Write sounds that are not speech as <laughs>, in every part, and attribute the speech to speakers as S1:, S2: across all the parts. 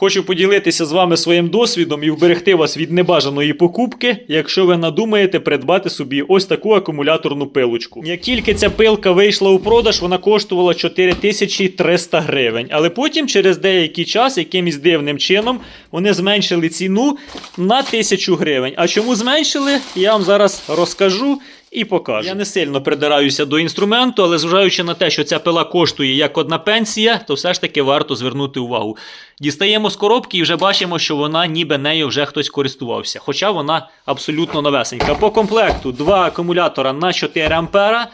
S1: Хочу поділитися з вами своїм досвідом і вберегти вас від небажаної покупки, якщо ви надумаєте придбати собі ось таку акумуляторну пилочку. Як тільки ця пилка вийшла у продаж, вона коштувала 4300 гривень. Але потім, через деякий час, якимось дивним чином, вони зменшили ціну на 1000 гривень. А чому зменшили, я вам зараз розкажу. І покажу. Я не сильно придираюся до інструменту, але зважаючи на те, що ця пила коштує як одна пенсія, то все ж таки варто звернути увагу. Дістаємо з коробки і вже бачимо, що вона ніби нею вже хтось користувався. Хоча вона абсолютно новесенька. По комплекту два акумулятора на 4 ампера.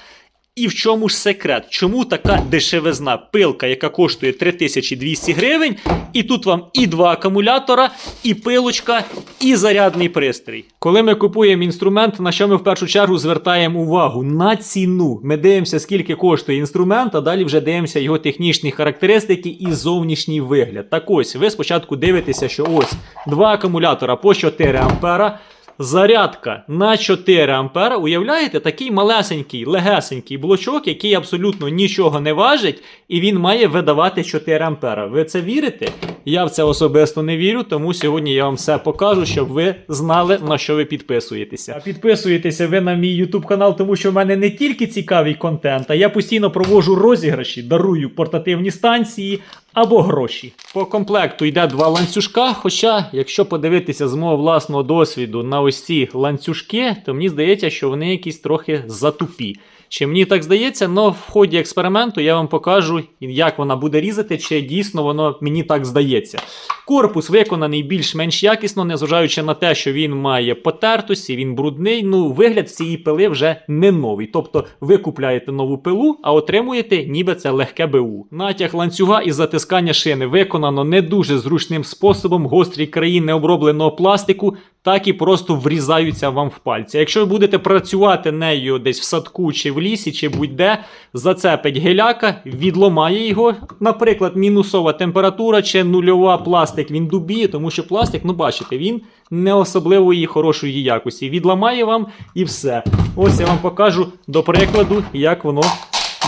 S1: І в чому ж секрет? Чому така дешевизна пилка, яка коштує 3200 гривень, і тут вам і два акумулятора, і пилочка, і зарядний пристрій. Коли ми купуємо інструмент, на що ми в першу чергу звертаємо увагу? На ціну. Ми дивимося, скільки коштує інструмент, а далі вже дивимося його технічні характеристики і зовнішній вигляд. Так ось, ви спочатку дивитеся, що ось два акумулятора по 4 ампера. Зарядка на 4 ампера. Уявляєте, такий малесенький, легесенький блочок, який абсолютно нічого не важить, і він має видавати 4 ампера. Ви це вірите? Я в це особисто не вірю, тому сьогодні я вам все покажу, щоб ви знали, на що ви підписуєтеся. А підписуєтеся ви на мій YouTube канал, тому що в мене не тільки цікавий контент, а я постійно проводжу розіграші, дарую портативні станції. Або гроші. По комплекту йде два ланцюжка. Хоча, якщо подивитися з мого власного досвіду на ось ці ланцюжки, то мені здається, що вони якісь трохи затупі. Чи мені так здається, але в ході експерименту я вам покажу, як вона буде різати, чи дійсно воно мені так здається. Корпус виконаний більш-менш якісно, незважаючи на те, що він має потертості, він брудний. Ну, вигляд цієї пили вже не новий. Тобто ви купляєте нову пилу, а отримуєте, ніби це легке БУ. Натяг ланцюга і затискання шини виконано не дуже зручним способом. Гострі краї необробленого пластику так і просто врізаються вам в пальці. Якщо ви будете працювати нею десь в садку чи в лісі, чи будь-де, зацепить геляка, відломає його. Наприклад, мінусова температура чи нульова пластик він дубіє, тому що пластик, ну бачите, він не особливої хорошої якості. Відламає вам і все. Ось я вам покажу до прикладу, як воно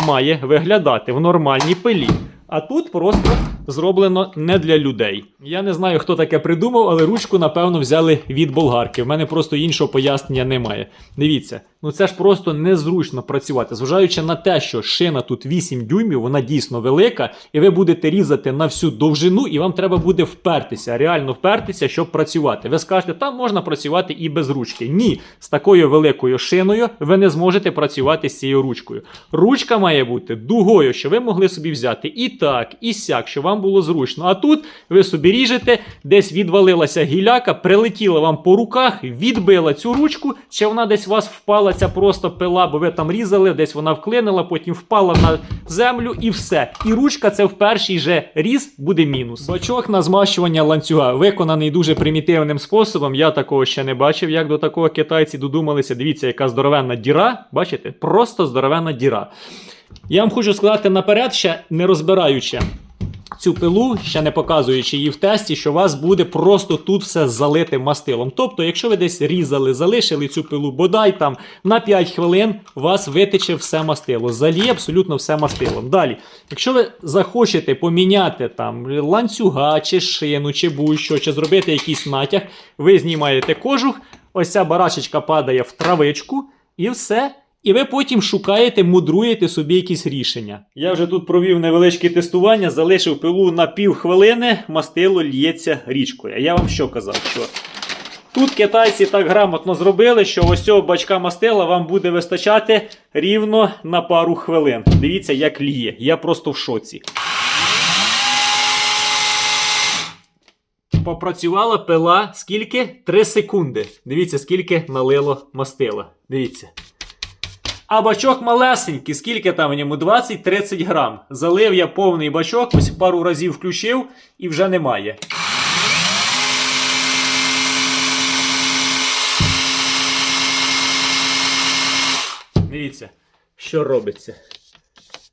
S1: має виглядати в нормальній пилі. А тут просто зроблено не для людей. Я не знаю, хто таке придумав, але ручку, напевно, взяли від болгарки. В мене просто іншого пояснення немає. Дивіться, ну це ж просто незручно працювати. Зважаючи на те, що шина тут 8 дюймів, вона дійсно велика, і ви будете різати на всю довжину, і вам треба буде впертися, реально впертися, щоб працювати. Ви скажете, там можна працювати і без ручки. Ні, з такою великою шиною ви не зможете працювати з цією ручкою. Ручка має бути дугою, що ви могли собі взяти і так, і сяк, що вам було зручно. А тут ви собі ріжете, десь відвалилася гіляка, прилетіла вам по руках, відбила цю ручку, чи вона десь у вас впала ця просто пила, бо ви там різали, десь вона вклинила, потім впала на землю і все. І ручка це в перший же різ буде мінус. Бачок на змащування ланцюга виконаний дуже примітивним способом. Я такого ще не бачив, як до такого китайці додумалися. Дивіться, яка здоровенна діра. Бачите? Просто здоровенна діра. Я вам хочу сказати наперед, ще не розбираючи цю пилу, ще не показуючи її в тесті, що у вас буде просто тут все залите мастилом. Тобто, якщо ви десь різали, залишили цю пилу, бодай там на 5 хвилин, вас витече все мастило. Заліє абсолютно все мастилом. Далі, якщо ви захочете поміняти там ланцюга, чи шину, чи будь-що, чи зробити якийсь натяг, ви знімаєте кожух, ось ця барашечка падає в травичку, і все. І ви потім шукаєте, мудруєте собі якісь рішення. Я вже тут провів невеличке тестування, залишив пилу на пів хвилини, мастило л'ється річкою. Я вам що казав? Що тут китайці так грамотно зробили, що ось цього бачка мастила вам буде вистачати рівно на пару хвилин. Дивіться, як ліє. Я просто в шоці. Попрацювала пила скільки? 3 секунди. Дивіться, скільки налило мастила. Дивіться. А бачок малесенький, скільки там в ньому? 20-30 грам. Залив я повний бачок, ось пару разів включив і вже немає. Дивіться, що робиться.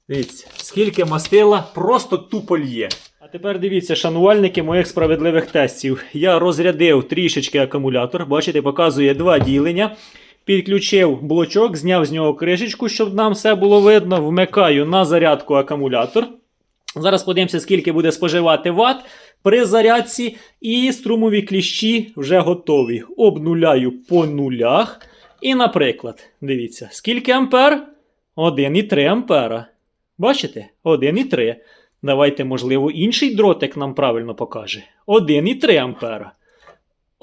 S1: Дивіться, скільки мастила просто тупо лє. А тепер дивіться, шанувальники моїх справедливих тестів. Я розрядив трішечки акумулятор. Бачите, показує два ділення. Підключив блочок, зняв з нього кришечку, щоб нам все було видно. Вмикаю на зарядку акумулятор. Зараз подивимося, скільки буде споживати ват. при зарядці, і струмові кліщі вже готові. Обнуляю по нулях. І, наприклад, дивіться, скільки ампер? 1,3 ампера. Бачите? 1,3. Давайте, можливо, інший дротик нам правильно покаже. 1,3 ампера.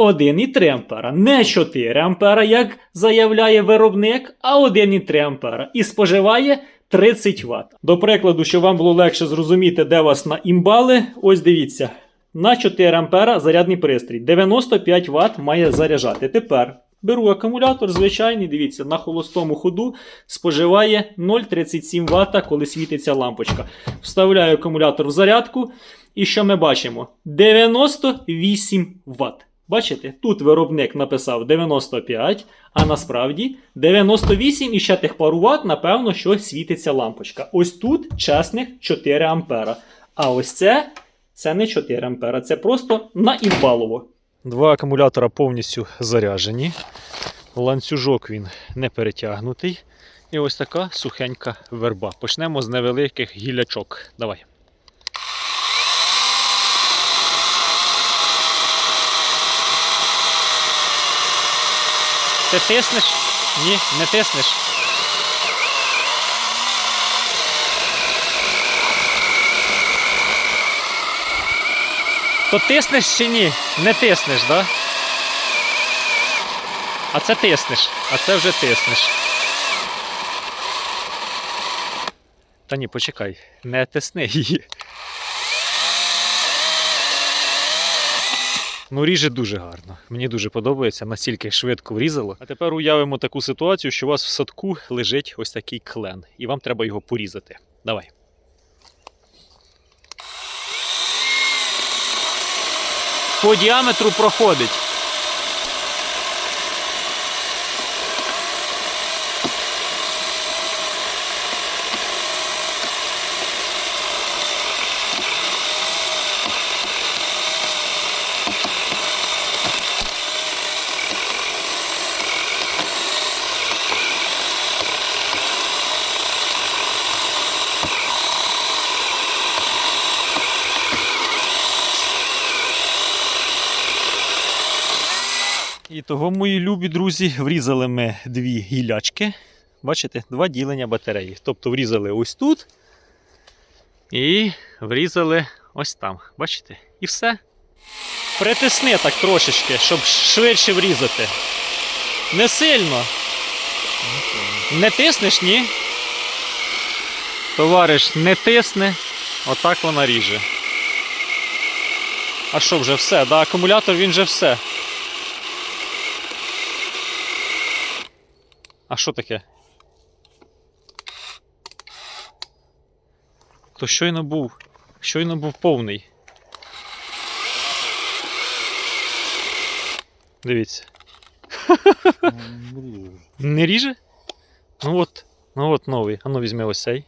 S1: 1,3 ампера. Не 4 ампера, як заявляє виробник, а 1,3 ампера. І споживає 30 Вт. До прикладу, щоб вам було легше зрозуміти, де вас на імбали, ось дивіться. На 4 ампера зарядний пристрій. 95 Вт має заряджати. Тепер беру акумулятор, звичайний, дивіться, на холостому ходу споживає 0,37 Вт, коли світиться лампочка. Вставляю акумулятор в зарядку. І що ми бачимо? 98 Вт. Бачите, тут виробник написав 95, а насправді 98 і ще тих пару ватт, напевно, що світиться лампочка. Ось тут чесних 4 ампера. А ось це, це не 4 ампера, це просто на імбалово. Два акумулятора повністю заряджені. Ланцюжок він не перетягнутий. І ось така сухенька верба. Почнемо з невеликих гілячок. Давай. Ти тиснеш? Ні, не тиснеш. То тиснеш чи ні? Не тиснеш, да? А це тиснеш, а це вже тиснеш. Та ні, почекай, не тисни її. Ну, ріже дуже гарно. Мені дуже подобається, настільки швидко врізало. А тепер уявимо таку ситуацію, що у вас в садку лежить ось такий клен, і вам треба його порізати. Давай. По діаметру проходить. І того, мої любі друзі, врізали ми дві гілячки. Бачите, два ділення батареї. Тобто врізали ось тут і врізали ось там. Бачите? І все. Притисни так трошечки, щоб швидше врізати. Не сильно. Не тиснеш, ні? Товариш не тисне, отак вона ріже. А що вже все? Да, акумулятор він вже все. А що таке? То щойно був. Щойно був повний. Дивіться. Не ріже? Ну от, ну от новий. А ну візьми ось цей.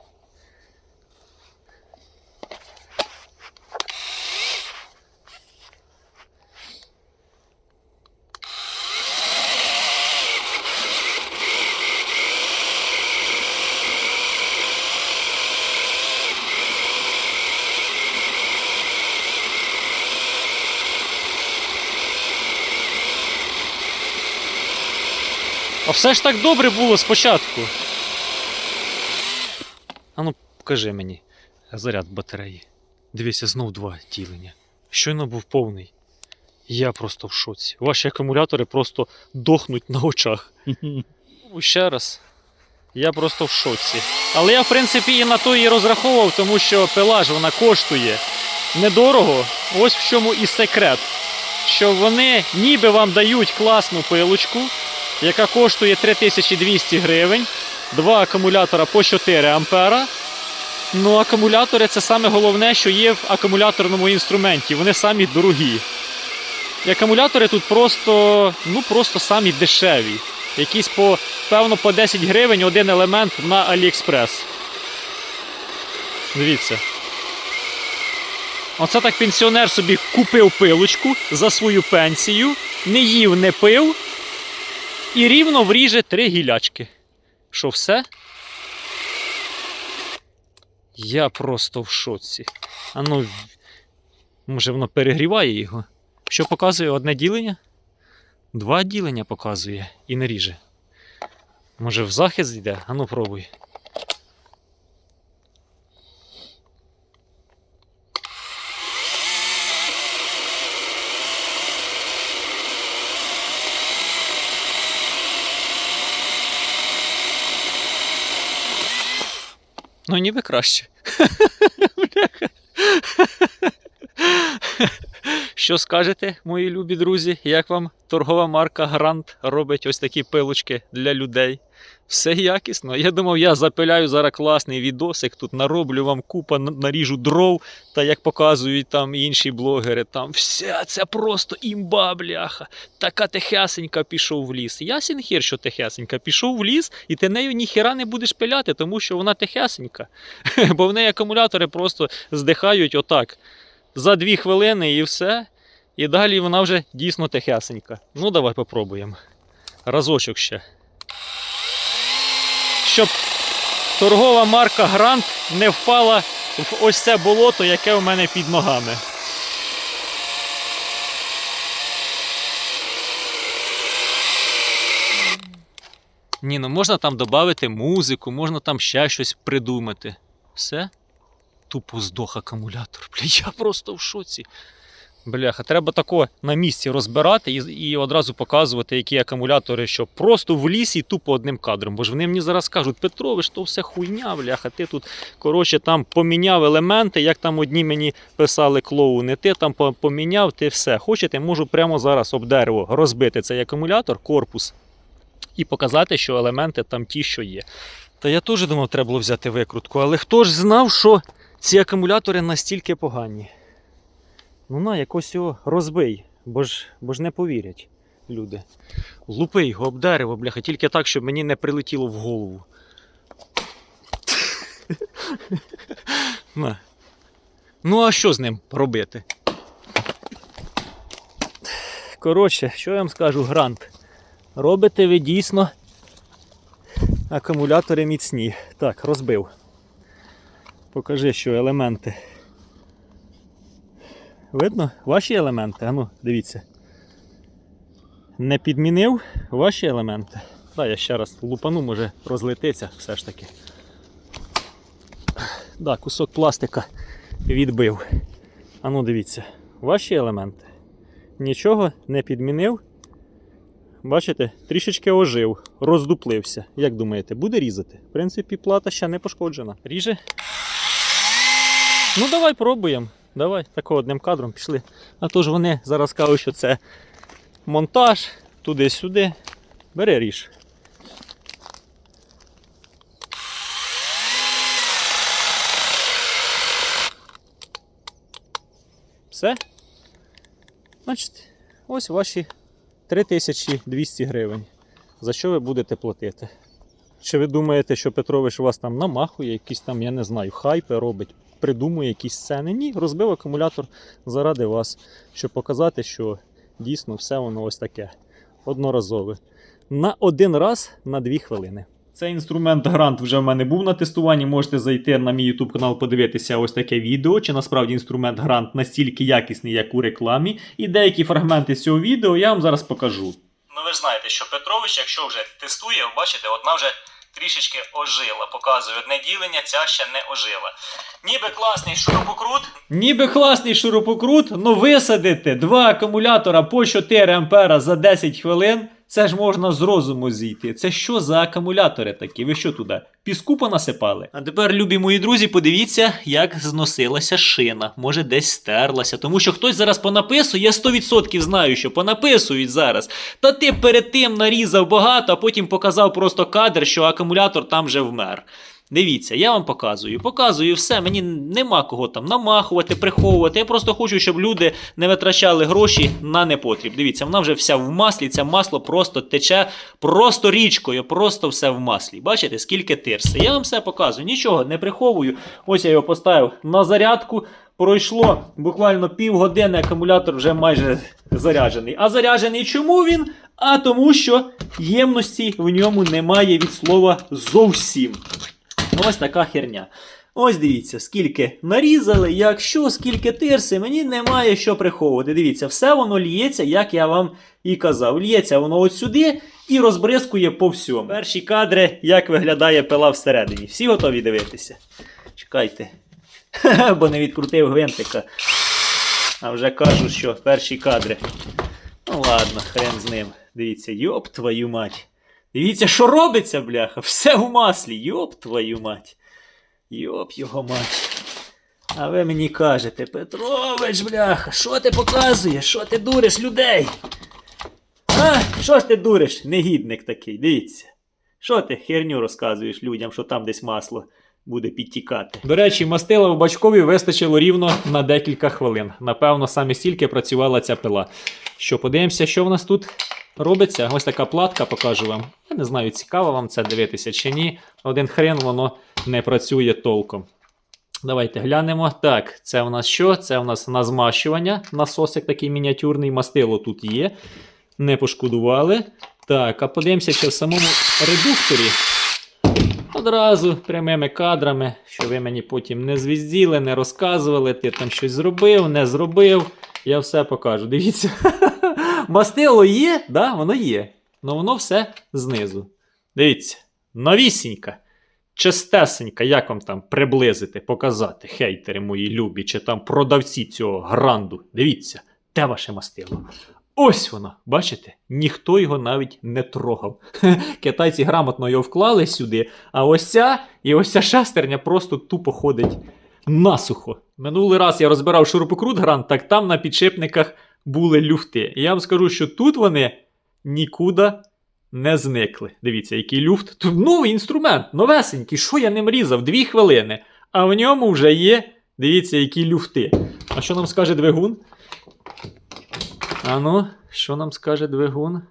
S1: А все ж так добре було спочатку. А ну, покажи мені заряд батареї. Дивіться, знов два ділення. Щойно був повний. Я просто в шоці. Ваші акумулятори просто дохнуть на очах. <laughs> Ще раз. Я просто в шоці. Але я, в принципі, і на то і розраховував, тому що пила ж вона коштує недорого. Ось в чому і секрет. Що вони ніби вам дають класну пилочку, яка коштує 3200 гривень, два акумулятора по 4 ампера. Ну, акумулятори це саме головне, що є в акумуляторному інструменті. Вони самі дорогі. І акумулятори тут просто, ну, просто самі дешеві. Якісь по, певно, по 10 гривень один елемент на AliExpress. Дивіться. Оце так пенсіонер собі купив пилочку за свою пенсію, не їв, не пив, і рівно вріже три гілячки. Що все? Я просто в шоці. Ану, Може воно перегріває його. Що показує одне ділення? Два ділення показує і не ріже. Може в захист йде? Ану пробуй. Ну, ніби краще. Що скажете, мої любі друзі, як вам торгова марка Грант робить ось такі пилочки для людей? Все якісно. Я думав, я запиляю зараз класний відосик, тут нароблю вам купа, наріжу дров, та як показують там інші блогери, там все це просто імба, бляха. Така техесенька пішов в ліс. Ясен хір, що техесенька. Пішов в ліс, і ти нею ніхіра не будеш пиляти, тому що вона техесенька. <laughs> Бо в неї акумулятори просто здихають отак. За дві хвилини і все. І далі вона вже дійсно техесенька. Ну, давай попробуємо. Разочок ще. Щоб торгова марка Грант не впала в ось це болото, яке у мене під ногами. Ні, ну можна там додати музику, можна там ще щось придумати. Все? Тупо здох акумулятор. Бля, я просто в шоці. Бляха, треба тако на місці розбирати і, і одразу показувати, які акумулятори, що просто в лісі тупо одним кадром. Бо ж вони мені зараз кажуть, Петрович, то все хуйня, бляха, ти тут коротше там поміняв елементи, як там одні мені писали клоуни, ти там поміняв, ти все. Хочете, можу прямо зараз об дерево розбити цей акумулятор, корпус, і показати, що елементи там ті, що є. Та я теж думав, треба було взяти викрутку, але хто ж знав, що ці акумулятори настільки погані? Ну на, якось його розбий, бо ж, бо ж не повірять люди. Лупи його об дерево, бляха, тільки так, щоб мені не прилетіло в голову. На. Ну, а що з ним робити? Коротше, що я вам скажу, грант. Робите ви дійсно акумулятори міцні. Так, розбив. Покажи, що елементи. Видно? Ваші елементи? Ану, дивіться. Не підмінив ваші елементи. Так, я ще раз лупану, може розлетиться все ж таки. Да, кусок пластика відбив. Ану, дивіться, ваші елементи. Нічого не підмінив. Бачите, трішечки ожив, роздуплився. Як думаєте, буде різати? В принципі, плата ще не пошкоджена. Ріже? Ну, давай пробуємо. Давай, такого одним кадром пішли. А то ж вони зараз кажуть, що це монтаж, туди-сюди. Бери ріж. Все? Значить, ось ваші 3200 гривень. За що ви будете платити? Чи ви думаєте, що Петрович вас там намахує, якісь там, я не знаю, хайпи робить, придумує якісь сцени? Ні, розбив акумулятор заради вас, щоб показати, що дійсно все воно ось таке одноразове. На один раз на дві хвилини. Цей інструмент Грант вже в мене був на тестуванні. Можете зайти на мій YouTube канал, подивитися ось таке відео, чи насправді інструмент Грант настільки якісний, як у рекламі. І деякі фрагменти з цього відео я вам зараз покажу. Ну ви ж знаєте, що Петрович, якщо вже тестує, бачите, одна вже трішечки ожила. Показує одне ділення, ця ще не ожила. Ніби класний шурупокрут. Ніби класний шурупокрут, ну висадити два акумулятора по 4 ампера за 10 хвилин. Це ж можна з розуму зійти. Це що за акумулятори такі? Ви що туди? Піску понасипали? А тепер, любі мої друзі, подивіться, як зносилася шина. Може, десь стерлася. Тому що хтось зараз понаписує, я 100% знаю, що понаписують зараз. Та ти перед тим нарізав багато, а потім показав просто кадр, що акумулятор там вже вмер. Дивіться, я вам показую. Показую все. Мені нема кого там намахувати, приховувати. Я просто хочу, щоб люди не витрачали гроші на непотріб. Дивіться, вона вже вся в маслі. Це масло просто тече просто річкою, просто все в маслі. Бачите, скільки тирси. Я вам все показую, нічого не приховую. Ось я його поставив на зарядку. Пройшло буквально півгодини, акумулятор вже майже заряджений. А заряджений чому він? А тому, що ємності в ньому немає від слова зовсім. Ну, ось така херня. Ось дивіться, скільки нарізали, як що, скільки тирси, мені немає що приховувати. Дивіться, все воно лється, як я вам і казав. Лється воно от сюди і розбризкує по всьому. Перші кадри, як виглядає пила всередині. Всі готові дивитися? Чекайте. <laughs> Бо не відкрутив гвинтика. А вже кажу, що перші кадри. Ну ладно, хрен з ним. Дивіться, йоп твою мать. Дивіться, що робиться, бляха. Все в маслі. Йоп твою мать. Йоп його мать. А ви мені кажете, Петрович, бляха, що ти показуєш? Що ти дуриш людей? А, що ж ти дуриш, негідник такий, дивіться. Що ти херню розказуєш людям, що там десь масло буде підтікати? До речі, мастила в бачкові вистачило рівно на декілька хвилин. Напевно, саме стільки працювала ця пила. Що, подивимося, що в нас тут робиться? Ось така платка, покажу вам. Я не знаю, цікаво вам це дивитися чи ні. Один хрен воно не працює толком. Давайте глянемо. Так, це в нас що? Це в нас на змащування. Насосик такий мініатюрний, мастило тут є. Не пошкодували. Так, а подивимося, чи в самому редукторі. Одразу прямими кадрами, що ви мені потім не звізділи, не розказували, ти там щось зробив, не зробив. Я все покажу. Дивіться. <laughs> Мастило є, да, воно є. але воно все знизу. Дивіться, новісінька. Чистесенька, як вам там приблизити, показати, хейтери мої любі, чи там продавці цього гранду. Дивіться, де ваше мастило? Ось воно, бачите? Ніхто його навіть не трогав. <laughs> Китайці грамотно його вклали сюди, а ось і ось ця шестерня просто тупо ходить насухо. Минулий раз я розбирав шурупокрут грант, так там на підшипниках були люфти. І я вам скажу, що тут вони нікуди не зникли. Дивіться, який люфт. Тут новий інструмент, новесенький. Що я ним різав? Дві хвилини. А в ньому вже є, дивіться, які люфти. А що нам скаже двигун? А ну, що нам скаже двигун?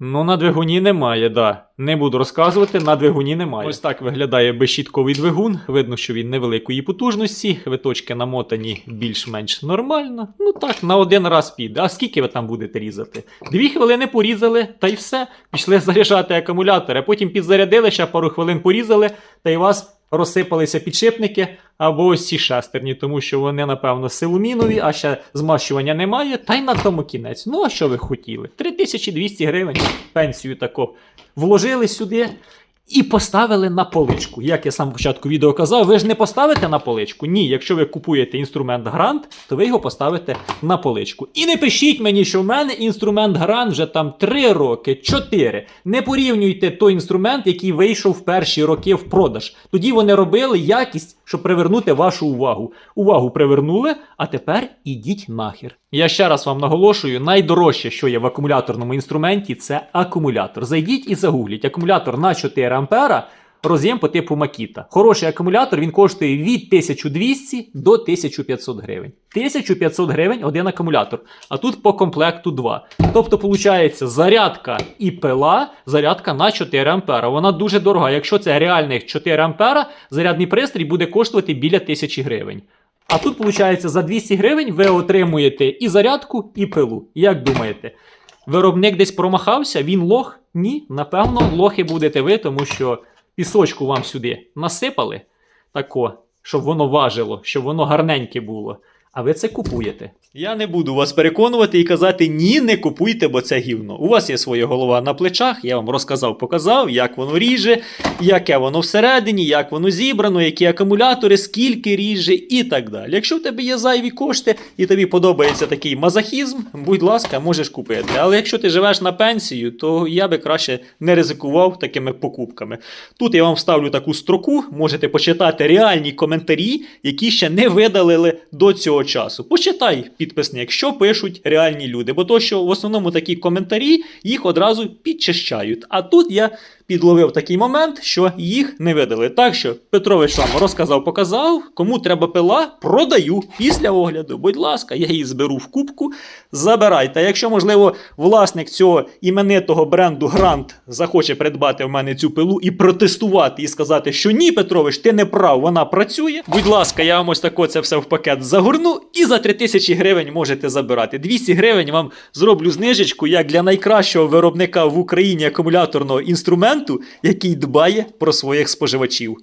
S1: Ну, на двигуні немає, да. Не буду розказувати, на двигуні немає. Ось так виглядає безщітковий двигун. Видно, що він невеликої потужності, виточки намотані більш-менш нормально. Ну так, на один раз піде. А скільки ви там будете різати? Дві хвилини порізали, та й все. Пішли заряджати акумулятори, потім підзарядили, ще пару хвилин порізали, та й вас розсипалися підшипники або ось ці шестерні, тому що вони, напевно, силумінові, а ще змащування немає, та й на тому кінець. Ну, а що ви хотіли? 3200 гривень пенсію таку вложили сюди. І поставили на поличку. Як я сам початку відео казав, ви ж не поставите на поличку. Ні, якщо ви купуєте інструмент Грант, то ви його поставите на поличку. І не пишіть мені, що в мене інструмент Грант вже там 3 роки, 4. Не порівнюйте той інструмент, який вийшов в перші роки в продаж. Тоді вони робили якість, щоб привернути вашу увагу. Увагу привернули, а тепер ідіть нахер. Я ще раз вам наголошую: найдорожче, що є в акумуляторному інструменті, це акумулятор. Зайдіть і загугліть акумулятор на 4 ампера. Роз'єм по типу Макіта. Хороший акумулятор він коштує від 1200 до 1500 гривень. 1500 гривень один акумулятор. А тут по комплекту 2. Тобто, виходить, зарядка і пила, зарядка на 4 ампера. Вона дуже дорога. Якщо це реальних 4 ампера, зарядний пристрій буде коштувати біля 1000 гривень. А тут, виходить, за 200 гривень ви отримуєте і зарядку, і пилу. Як думаєте? Виробник десь промахався, він лох? Ні, напевно, лохи будете ви, тому що пісочку вам сюди насипали, тако, щоб воно важило, щоб воно гарненьке було. А ви це купуєте. Я не буду вас переконувати і казати ні, не купуйте, бо це гівно. У вас є своя голова на плечах, я вам розказав, показав, як воно ріже, яке воно всередині, як воно зібрано, які акумулятори, скільки ріже і так далі. Якщо в тебе є зайві кошти і тобі подобається такий мазохізм, будь ласка, можеш купити. Але якщо ти живеш на пенсію, то я би краще не ризикував такими покупками. Тут я вам вставлю таку строку, можете почитати реальні коментарі, які ще не видалили до цього часу. Почитай, підписник, що пишуть реальні люди, бо то, що в основному такі коментарі їх одразу підчищають. А тут я підловив такий момент, що їх не видали. Так що Петрович вам розказав, показав, кому треба пила, продаю після огляду. Будь ласка, я її зберу в кубку. Забирайте. Якщо, можливо, власник цього іменитого бренду Грант захоче придбати в мене цю пилу і протестувати, і сказати, що ні, Петрович, ти не прав, вона працює. Будь ласка, я вам ось тако це все в пакет загорну і за 3000 гривень можете забирати. 200 гривень вам зроблю знижечку як для найкращого виробника в Україні акумуляторного інструменту, який дбає про своїх споживачів.